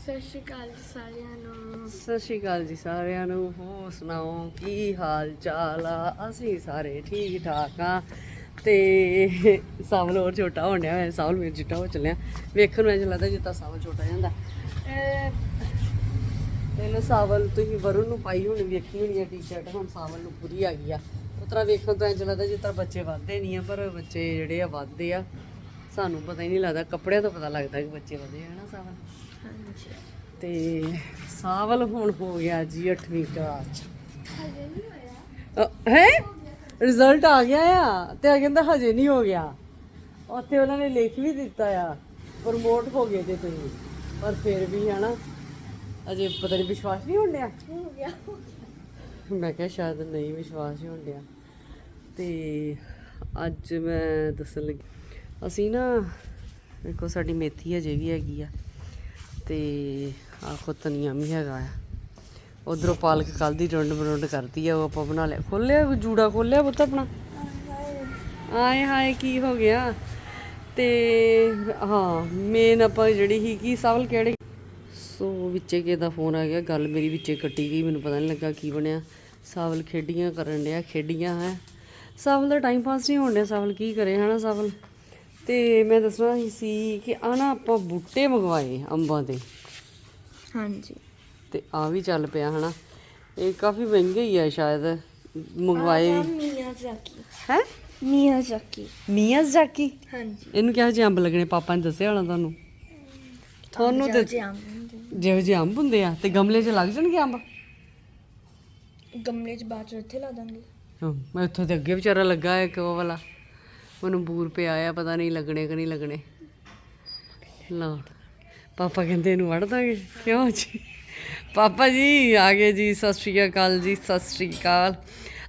ਸਤਿ ਸ਼੍ਰੀ ਅਕਾਲ ਜੀ ਸਾਰਿਆਂ ਨੂੰ। ਸਤਿ ਸ਼੍ਰੀ ਅਕਾਲ ਜੀ ਸਾਰਿਆਂ ਨੂੰ। ਹੋਰ ਸੁਣਾਓ, ਕੀ ਹਾਲ ਚਾਲ ਆ? ਅਸੀਂ ਸਾਰੇ ਠੀਕ ਠਾਕ ਆ। ਤੇ ਸਾਵਲ ਹੋਰ ਛੋਟਾ ਹੋਣ ਡਿਆ ਹੋਇਆ ਸਾਵਲ ਮੇਰੇ ਚਿੱਟਾ ਹੋ ਚੱਲਿਆ। ਵੇਖਣ ਨੂੰ ਇੰਝ ਲੱਗਦਾ ਜਿੱਦਾਂ ਸਾਵਲ ਛੋਟਾ ਜਾਂਦਾ ਇਹ ਪਹਿਲਾਂ ਸਾਵਲ ਤੁਸੀਂ ਵਰੁਣ ਨੂੰ ਪਾਈ ਹੋਣੀ, ਵੇਖੀ ਹੋਣੀ ਆ ਟੀ-ਸ਼ਰਟ ਹੁਣ ਸਾਵਲ ਨੂੰ ਪੂਰੀ ਆ ਗਈ ਆ। ਉਤਰਾ ਵੇਖਣ ਤੋਂ ਇੰਝ ਲੱਗਦਾ ਜਿੱਦਾਂ ਬੱਚੇ ਵੱਧਦੇ ਨਹੀਂ ਆ, ਪਰ ਬੱਚੇ ਜਿਹੜੇ ਆ ਵੱਧਦੇ ਆ। ਸਾਨੂੰ ਪਤਾ ਹੀ ਨਹੀਂ ਲੱਗਦਾ ਕੱਪੜਿਆਂ ਤੋਂ ਪਤਾ ਲੱਗਦਾ ਕਿ ਬੱਚੇ ਵਧੇ ਨਾ ਸਾਵਲ? ਹਾਂਜੀ। ਤੇ ਸਾਵਲ ਹੁਣ ਹੋ ਗਿਆ ਜੀ 8ਵੀਂ ਕਲਾਸ ਚ। ਹਜੇ ਨਹੀਂ ਹੋਇਆ। ਹੈ? ਰਿਜ਼ਲਟ ਆ ਗਿਆ ਆ ਤੇ ਆ ਕਹਿੰਦਾ ਹਜੇ ਨਹੀਂ ਹੋ ਗਿਆ। ਉੱਥੇ ਉਹਨਾਂ ਨੇ ਲਿਖ ਵੀ ਦਿੱਤਾ ਆ ਪ੍ਰਮੋਟ ਹੋ ਗਏ ਤੇ ਤੁਸੀਂ ਪਰ ਫਿਰ ਵੀ ਹਨਾ ਅਜੇ ਪਤਾ ਨਹੀਂ ਵਿਸ਼ਵਾਸ ਨਹੀਂ ਹੋ ਗਿਆ। ਮੈਂ ਕਿਹਾ ਸ਼ਾਇਦ ਨਹੀਂ ਵਿਸ਼ਵਾਸ ਹੀ ਹੋਣ ਡਿਆ। ਤੇ ਅੱਜ ਮੈਂ ਦੱਸਣ ਲੱਗੀ ਅਸੀਂ ਨਾ, ਦੇਖੋ ਸਾਡੀ ਮੇਥੀ ਅਜੇ ਵੀ ਹੈਗੀ ਆ ਤੇ ਆਖੋ ਧਨੀਆ ਵੀ ਹੈਗਾ ਆ। ਉਧਰੋਂ ਪਾਲਕ ਕੱਲ ਦੀ ਰੁੰਡ ਬਰੁੰਡ ਕਰਦੀ ਆ, ਉਹ ਆਪਾਂ ਬਣਾ ਲਿਆ। ਖੋਲਿਆ ਜੂੜਾ ਖੋਲਿਆ ਪੁੱਤ ਆਪਣਾ? ਆਏ ਹਾਏ, ਕੀ ਹੋ ਗਿਆ? ਤੇ ਹਾਂ ਮੇਨ ਆਪਾਂ ਜਿਹੜੀ ਹੀ ਕੀ ਸਵਾਲ ਕਿਹੜੇ? ਸੋ ਵਿੱਚੇ ਕਿਸੇ ਦਾ ਫੋਨ ਆ ਗਿਆ, ਗੱਲ ਮੇਰੀ ਵਿੱਚੇ ਕੱਟੀ ਗਈ, ਮੈਨੂੰ ਪਤਾ ਨਹੀਂ ਲੱਗਾ ਕੀ ਬਣਿਆ। ਸਾਵਲ ਖੇਡੀਆਂ ਕਰਨ ਡਿਆ, ਖੇਡੀਆਂ ਹੈ। ਸਾਵਲ ਦਾ ਟਾਈਮ ਪਾਸ ਨਹੀਂ ਹੋਣ ਡਿਆ, ਸਾਵਲ ਕੀ ਕਰੇ, ਹਨਾ ਸਾਵਲ? ਤੇ ਮੈਂ ਦੱਸਣਾ ਸੀ ਸੀ ਕਿ ਆ ਨਾ ਆਪਾਂ ਬੂਟੇ ਮੰਗਵਾਏ ਅੰਬਾਂ ਦੇ। ਹਾਂਜੀ। ਤੇ ਆ ਵੀ ਚੱਲ ਪਿਆ ਹਨਾ। ਇਹ ਕਾਫੀ ਮਹਿੰਗੇ ਹੀ ਆ ਸ਼ਾਇਦ ਮੰਗਵਾਏ। ਮੀਆਂ ਜਾਕੀ। ਹੈ? ਮੀਆਂ ਜਾਕੀ। ਮੀਆਜ਼ ਜਾਕੀ? ਹਾਂਜੀ। ਇਹਨੂੰ ਕਿਹੋ ਜਿਹੇ ਅੰਬ ਲੱਗਣੇ? ਪਾਪਾ ਨੇ ਦੱਸਿਆ ਹੋਣਾ ਤੁਹਾਨੂੰ? ਤੁਹਾਨੂੰ ਤੇ ਜਿਹੋ ਜਿਹੇ ਅੰਬ ਹੁੰਦੇ ਆ ਤੇ ਗਮਲੇ 'ਚ ਲੱਗ ਜਾਣਗੇ ਅੰਬ? ਗਮਲੇ 'ਚ ਬਾਅਦ 'ਚ ਇੱਥੇ ਲਾ ਦਾਂਗੇ। ਹਾਂ, ਮੈਂ ਉੱਥੋਂ ਤੇ ਅੱਗੇ ਵਿਚਾਰਾ ਲੱਗਾ ਹੈ ਇੱਕ ਉਹ ਵਾਲਾ। ਮੈਨੂੰ ਬੂਰ ਪਿਆ ਆ, ਪਤਾ ਨਹੀਂ ਲੱਗਣੇ ਕਿ ਨਹੀਂ ਲੱਗਣੇ। ਲਾ। ਪਾਪਾ ਕਹਿੰਦੇ ਇਹਨੂੰ ਵੜ ਦਾਂਗੇ। ਕਿਉਂ ਜੀ? ਪਾਪਾ ਜੀ, ਆ ਗਏ ਜੀ, ਸਤਿ ਸ਼੍ਰੀ ਅਕਾਲ ਜੀ, ਸਤਿ ਸ਼੍ਰੀ ਅਕਾਲ।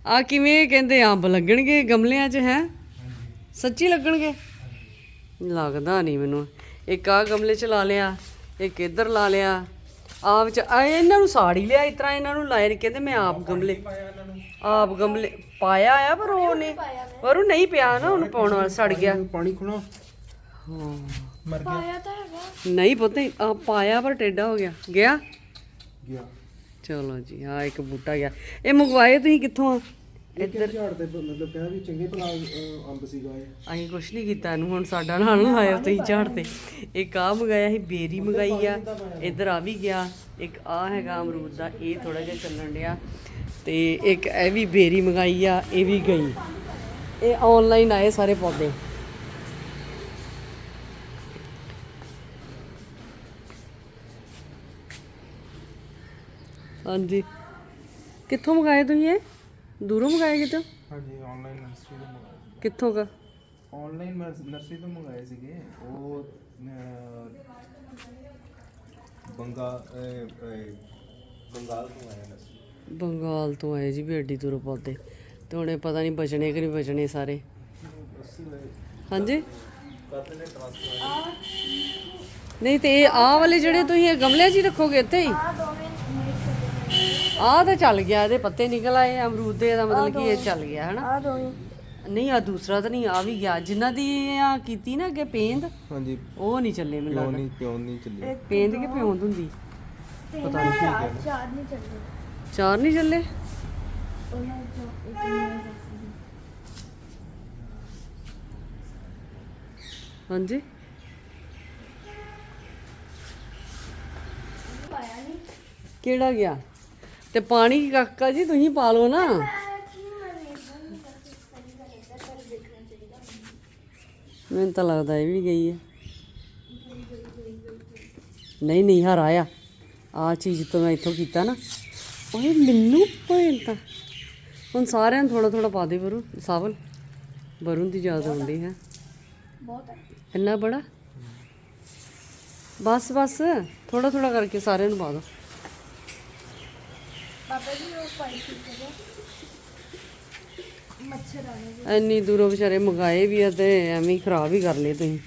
ਆ ਕਿਵੇਂ ਕਹਿੰਦੇ, ਅੰਬ ਲੱਗਣਗੇ ਗਮਲਿਆਂ 'ਚ, ਹੈ? ਸੱਚੀ ਲੱਗਣਗੇ? ਲੱਗਦਾ ਨਹੀਂ ਮੈਨੂੰ। ਇੱਕ ਆ ਗਮਲੇ 'ਚ ਲਾ ਲਿਆ, ਇੱਕ ਇੱਧਰ ਲਾ ਲਿਆ। ਆਪ 'ਚ ਆ ਇਹਨਾਂ ਨੂੰ ਸਾੜ ਹੀ ਲਿਆ, ਇਸ ਤਰ੍ਹਾਂ ਇਹਨਾਂ ਨੂੰ ਲਾਏ ਨੀ। ਕਹਿੰਦੇ ਮੈਂ ਆਪ ਗਮਲੇ ਆਪ ਗਮਲੇ ਪਾਇਆ ਆ ਪਰ ਉਹ ਨਹੀਂ ਪਰ ਉਹ ਨਹੀਂ ਪਿਆ ਨਾ ਉਹਨੂੰ ਪਾਉਣ ਵਾਲਾ ਸੜ ਗਿਆ। ਪਾਣੀ ਖੁਣਾ ਹਾਂ ਮਰ ਪਾਇਆ ਤਾਂ ਹੈਗਾ। ਨਹੀਂ ਪੁੱਤ ਆ ਪਾਇਆ ਪਰ ਟੇਡਾ ਹੋ ਗਿਆ। ਗਿਆ? ਗਿਆ। ਚਲੋ ਜੀ ਆ ਇੱਕ ਬੂਟਾ ਗਿਆ। ਇਹ ਮੰਗਵਾਏ ਤੁਸੀਂ ਕਿੱਥੋਂ ਆ? ਇੱਧਰ। ਝਾੜ ਤੇ ਮਤਲਬ ਕਹਿੰਦਾ ਵੀ ਚੰਗੇ ਭਲਾ ਅੰਬ ਸੀਗਾ ਇਹ। ਅਸੀਂ ਕੁਛ ਨਹੀਂ ਕੀਤਾ ਇਹਨੂੰ ਹੁਣ ਸਾਡਾ ਨਾਲ ਨੂੰ ਆਇਆ ਤੁਸੀਂ ਝਾੜ ਤੇ। ਇੱਕ ਆ ਮੰਗਾਇਆ ਸੀ ਬੇਰੀ ਮੰਗਾਈ ਆ। ਇੱਧਰ ਆ ਵੀ ਗਿਆ। ਇੱਕ ਆ ਹੈਗਾ ਅਮਰੂਦ ਦਾ ਇਹ ਥੋੜਾ ਜਿਹਾ ਚੱਲਣ ਡਿਆ। ਤੇ ਇੱਕ ਇਹ ਵੀ ਬੇਰੀ ਮੰਗਾਈ ਆ ਇਹ ਵੀ ਗਈ। ਇਹ ਆਨਲਾਈਨ ਆਏ ਸਾਰੇ ਪੌਦੇ। ਹਾਂਜੀ। ਕਿੱਥੋਂ ਮੰਗਾਏ ਤੁਸੀਂ ਇਹ? ਦੂਰੋਂ ਮੰਗਾਏ ਕਿਤੋਂ? ਹਾਂਜੀ ਆਨਲਾਈਨ ਨਰਸਰੀ ਤੋਂ ਮੰਗਾਏ ਕਿੱਥੋਂ ਕਾ? ਆਨਲਾਈਨ ਨਰਸਰੀ ਤੋਂ ਮੰਗਾਏ ਸੀਗੇ। ਉਹ ਅਹ, ਬੰਗਾ ਅਹ, ਅਹ, ਬੰਗਾਲ ਤੋਂ ਆਇਆ ਨਰਸਰੀ ਬੰਗਾਲ ਤੋਂ ਆਏ ਜੀ ਐਡੀ ਦੂਰੋਂ ਪੌਦੇ। ਤੇ ਹੁਣੇ ਪਤਾ ਨਹੀਂ ਬਚਣੇ ਕਿ ਨਹੀਂ ਬਚਣੇ ਸਾਰੇ। ਹਾਂਜੀ? ਨਹੀਂ ਤੇ ਇਹ ਆਹ ਵਾਲੇ ਜਿਹੜੇ ਤੁਸੀਂ ਇਹ ਗਮਲਿਆਂ 'ਚ ਹੀ ਰੱਖੋਗੇ ਇੱਥੇ ਹੀ? ਆਹ ਤਾਂ ਚੱਲ ਗਿਆ ਇਹਦੇ ਪੱਤੇ ਨਿਕਲ ਆਏ ਅਮਰੂਦ ਦੇ ਦਾ ਮਤਲਬ ਕਿ ਇਹ ਚੱਲ ਗਿਆ ਹਨਾ? ਆ ਦੋਵੇਂ ਨਹੀਂ ਆ ਦੂਸਰਾ ਤਾਂ ਨਹੀਂ ਆ ਵੀ ਗਿਆ। ਜਿਨ੍ਹਾਂ ਦੀ ਆ ਕੀਤੀ ਨਾ ਅੱਗੇ ਪੇਂਦ ਹਾਂਜੀ। ਉਹ ਨਹੀਂ ਚੱਲੇ ਮੈਨੂੰ ਪਿਓ ਲੱਗਦਾ। ਨਹੀਂ ਪਿਓ ਨਹੀਂ ਚੱਲੇ। ਪੇਂਦ ਕਿ ਪਿਉਂਦ ਹੁੰਦੀ? ਪਤਾ ਨਹੀਂ ਚਾਰ ਚਾਰ ਨਹੀਂ ਚੱਲਦੇ ਚਾਰ ਨਹੀਂ ਚੱਲੇ? ਹਾਂਜੀ। ਕਿਹੜਾ ਗਿਆ? ਤੇ ਪਾਣੀ ਕਾਕਾ ਜੀ, ਤੁਸੀਂ ਪਾ ਲਓ ਨਾ। ਮੈਨੂੰ ਤਾਂ ਲੱਗਦਾ ਇਹ ਵੀ ਗਈ ਹੈ। ਨਹੀਂ ਨਹੀਂ, ਹਰਾ ਆ ਆ ਚੀਜ਼ ਤੋਂ ਮੈਂ ਇੱਥੋਂ ਕੀਤਾ ਨਾ। ਓਏ ਮੈਨੂੰ ਤਾਂ। ਹੁਣ ਸਾਰਿਆਂ ਨੂੰ ਥੋੜਾ ਥੋੜਾ ਪਾ ਦੇ ਵਰੂ ਸਾਵਲ। ਵਰੁਣ ਦੀ ਯਾਦ ਆਉਂਦੀ ਹੈ। ਬਹੁਤ ਹੈ। ਇੰਨਾ ਬੜਾ? ਬਸ ਬਸ ਥੋੜਾ ਥੋੜਾ ਕਰਕੇ ਸਾਰਿਆਂ ਨੂੰ ਪਾ ਦੋ। ਪਾਪਾ ਜੀ ਉਹ ਪਾਈ ਸੀ ਮੱਛਰ ਆਣੇ ਇੰਨੀ ਦੂਰੋਂ ਵਿਚਾਰੇ ਮੰਗਾਏ ਵੀ ਆ ਤੇ ਐਵੇਂ ਹੀ ਖਰਾਬ ਹੀ ਕਰ ਲਏ ਤੁਸੀਂ।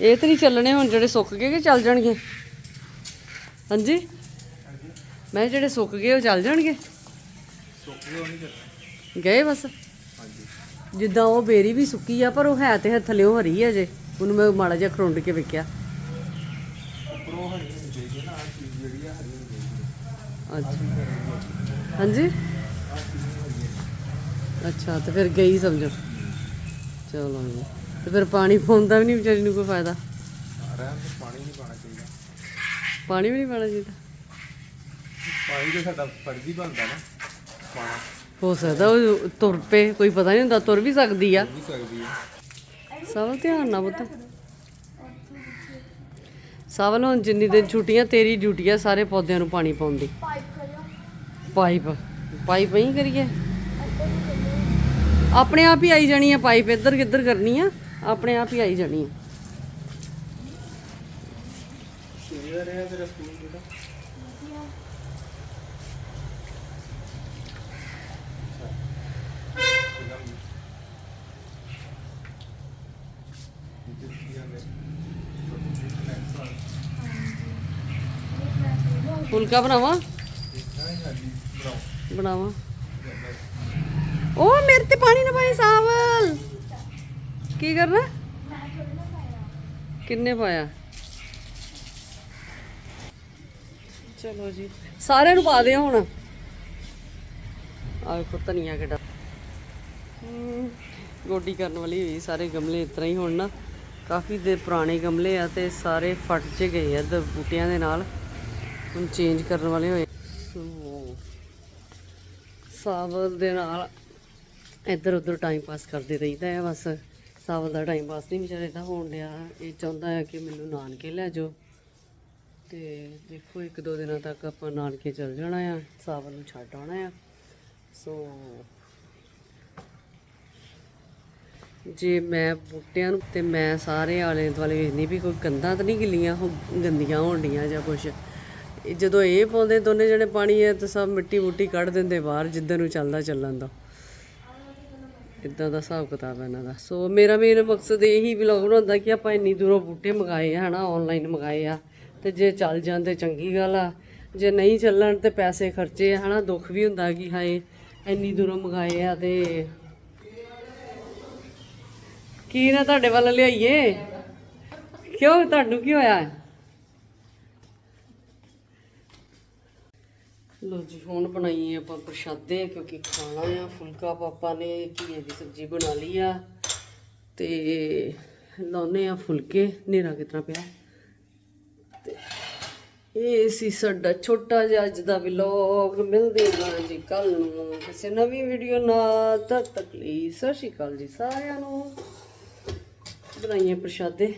ਇਹ ਤੇ ਨਹੀਂ ਚੱਲਣੇ ਹੁਣ ਜਿਹੜੇ ਸੁੱਕ ਗਏ ਕਿ ਚੱਲ ਜਾਣਗੇ? ਹਾਂਜੀ? ਮੈਂ ਜਿਹੜੇ ਸੁੱਕ ਗਏ ਉਹ ਚੱਲ ਜਾਣਗੇ? ਗਏ ਬਸ? ਜਿੱਦਾਂ ਉਹ ਬੇਰੀ ਵੀ ਸੁੱਕੀ ਆ ਪਰ ਉਹ ਹੈ ਤੇ ਥੱਲਿਓ ਹਰੀ ਆ ਜੇ। ਉਹਨੂੰ ਮੈਂ ਮਾੜਾ ਜਿਹਾ ਖਰੁੰਡ ਕੇ ਵੇਖਿਆ। ਹਾਂਜੀ? ਅੱਛਾ ਤੇ ਫਿਰ ਗਈ ਸਮਝੋ। ਚਲੋ ਜੀ। ਤੇ ਫਿਰ ਪਾਣੀ ਪਾਉਂਦਾ ਵੀ ਨਹੀਂ ਵਿਚਾਰੀ ਨੂੰ ਕੋਈ ਫਾਇਦਾ? ਪਾਣੀ ਨਹੀਂ ਪਾਣਾ ਚਾਹੀਦਾ। ਪਾਣੀ ਵੀ ਨਹੀਂ ਪਾਣਾ ਚਾਹੀਦਾ? ਪਾਣੀ ਤੇ ਸਾਡਾ ਫਰਜ਼ ਬਣਦਾ ਨਾ ਪਾਣਾ। ਹੋ ਸਕਦਾ ਉਹ ਤੁਰ ਪਏ ਕੋਈ ਪਤਾ ਨਹੀਂ ਹੁੰਦਾ ਤੁਰ ਵੀ ਸਕਦੀ ਆ। ਵੀ ਸਕਦੀ ਹੈ ਸਭ ਧਿਆਨ ਨਾਲ ਪੁੱਤ। ਸਵਲ ਹੁਣ ਜਿੰਨੀ ਦਿਨ ਛੁੱਟੀਆਂ ਤੇਰੀ ਡਿਊਟੀ ਆ ਸਾਰੇ ਪੌਦਿਆਂ ਨੂੰ ਪਾਣੀ ਪਾਉਣ ਦੀ। ਪਾਈਪ। ਕਰਿਓ ਪਾਈਪ ਪਾਈਪ ਹੀ ਕਰੀਏ। ਆਪਣੇ ਆਪ ਹੀ ਆਈ ਜਾਣੀ ਆ ਪਾਈਪ ਇੱਧਰ ਕਿੱਧਰ ਕਰਨੀ ਆ। ਆਪਣੇ ਆਪ ਹੀ ਆਈ ਜਾਣੀ ਆ। ਕਿਹਦਾ ਰਿਹਾ ਤੇਰਾ ਸਕੂਲ ਜਿਹੜਾ ਵਧੀਆ ਫੁਲਕਾ ਬਣਾਵਾਂ? ਬਣਾਵਾਂ। ਉਹ ਮੇਰੇ ਤੇ ਪਾਣੀ ਨਾ ਪਾਏ ਸਾਵਲ। ਕੀ ਕਰਨਾ? ਕਿੰਨੇ ਪਾਇਆ? ਚਲੋ ਜੀ, ਸਾਰਿਆਂ ਨੂੰ ਪਾ ਦਿਓ ਹੁਣ। ਆ ਵੇਖੋ ਧਨੀਆ ਕਿੱਡਾ ਗੋਡੀ ਕਰਨ ਵਾਲੀ ਹੋਈ, ਸਾਰੇ ਗਮਲੇ ਇਸ ਤਰ੍ਹਾਂ ਹੀ ਹੁਣ ਨਾ। ਕਾਫੀ ਦੇ ਪੁਰਾਣੇ ਗਮਲੇ ਆ ਤੇ ਸਾਰੇ ਫਟ ਚ ਗਏ ਆ ਦ ਬੂਟਿਆਂ ਦੇ ਨਾਲ। ਹੁਣ ਚੇਂਜ ਕਰਨ ਵਾਲੇ ਹੋਏ। ਸੋ ਸਾਵਲ ਦੇ ਨਾਲ ਇੱਧਰ ਉੱਧਰ ਟਾਈਮ ਪਾਸ ਕਰਦੇ ਰਹੀਦਾ ਹੈ ਬਸ ਸਾਵਲ ਦਾ ਟਾਈਮ ਪਾਸ ਨਹੀਂ ਵਿਚਾਰੇ ਦਾ ਹੋਣ ਡਿਆ। ਇਹ ਚਾਹੁੰਦਾ ਹੈ ਕਿ ਮੈਨੂੰ ਨਾਨਕੇ ਲੈ ਜਾਓ। ਤੇ ਦੇਖੋ, ਇੱਕ ਦੋ ਦਿਨਾਂ ਤੱਕ ਆਪਾਂ ਨਾਨਕੇ ਚਲ ਜਾਣਾ ਆ ਸਾਵਲ ਨੂੰ ਛੱਡ ਆਉਣਾ ਆ। ਸੋ ਜੇ ਮੈਂ ਬੂਟਿਆਂ ਨੂੰ ਤੇ ਮੈਂ ਸਾਰੇ ਆਲੇ ਦੁਆਲੇ ਵੇਖਦੀ ਵੀ ਕੋਈ ਕੰਧਾਂ ਤਾਂ ਨਹੀਂ ਗਿੱਲੀਆਂ ਹੋ ਗੰਦੀਆਂ ਹੋਣ ਡੀਆਂ ਜਾਂ ਕੁਛ। ਜਦੋਂ ਇਹ ਪਾਉਂਦੇ ਦੋਨੇ ਜਣੇ ਪਾਣੀ ਹੈ ਤਾਂ ਸਭ ਮਿੱਟੀ ਮੁੱਟੀ ਕੱਢ ਦਿੰਦੇ ਬਾਹਰ ਜਿੱਦਾਂ ਨੂੰ ਚੱਲਦਾ ਚੱਲਣ ਦਾ। ਇਦਾਂ ਦਾ ਹਿਸਾਬ ਕਿਤਾਬ ਹੈ ਇਹਨਾਂ ਦਾ। ਸੋ ਮੇਰਾ ਮੇਨ ਮਕਸਦ ਇਹੀ ਵਲੌਗ ਬਣਾਉਂਦਾ ਕਿ ਆਪਾਂ ਇੰਨੀ ਦੂਰੋਂ ਬੂਟੇ ਮੰਗਾਏ ਆ, ਹਨਾ ਆਨਲਾਈਨ ਮੰਗਾਏ ਆ। ਤੇ ਜੇ ਚੱਲ ਜਾਂਦੇ ਚੰਗੀ ਗੱਲ ਆ। ਜੇ ਨਹੀਂ ਚੱਲਣ ਤੇ ਪੈਸੇ ਖਰਚੇ ਆ, ਹਨਾ, ਦੁੱਖ ਵੀ ਹੁੰਦਾ ਕਿ ਹਾਏ, ਇੰਨੀ ਦੂਰੋਂ ਮੰਗਾਏ ਆ ਤੇ ਕੀ ਨਾ ਤੁਹਾਡੇ ਵੱਲ ਲਿਆਈਏ? ਕਿਉਂ? ਤੁਹਾਨੂੰ ਕੀ ਹੋਇਆ? ਲੋ ਜੀ, ਹੁਣ ਬਣਾਈਏ ਆਪਾਂ ਪ੍ਰਸ਼ਾਦੇ, ਕਿਉਂਕਿ ਖਾਣਾ ਆ, ਫੁਲਕਾ ਪਾਪਾ ਨੇ ਘੀਏ ਦੀ ਸਬਜ਼ੀ ਬਣਾ ਲਈ ਆ। ਤੇ ਲਾਉਨੇ ਆ ਫੁਲਕੇ, ਹਨੇਰਾ ਕਿਤਨਾ ਪਿਆ। ਤੇ ਇਹ ਸੀ ਸਾਡਾ ਛੋਟਾ ਜਿਹਾ ਅੱਜ ਦਾ ਵਲੌਗ। ਮਿਲਦੇ ਹਾਂ ਜੀ ਕੱਲ ਨੂੰ ਕਿਸੇ ਨਵੀਂ ਵੀਡੀਓ ਨਾਲ। ਤਦ ਤੱਕ ਲਈ ਸਤਿ ਸ਼੍ਰੀ ਅਕਾਲ ਜੀ ਸਾਰਿਆਂ ਨੂੰ। ਬਣਾਈਆਂ ਪ੍ਰਸ਼ਾਦੇ।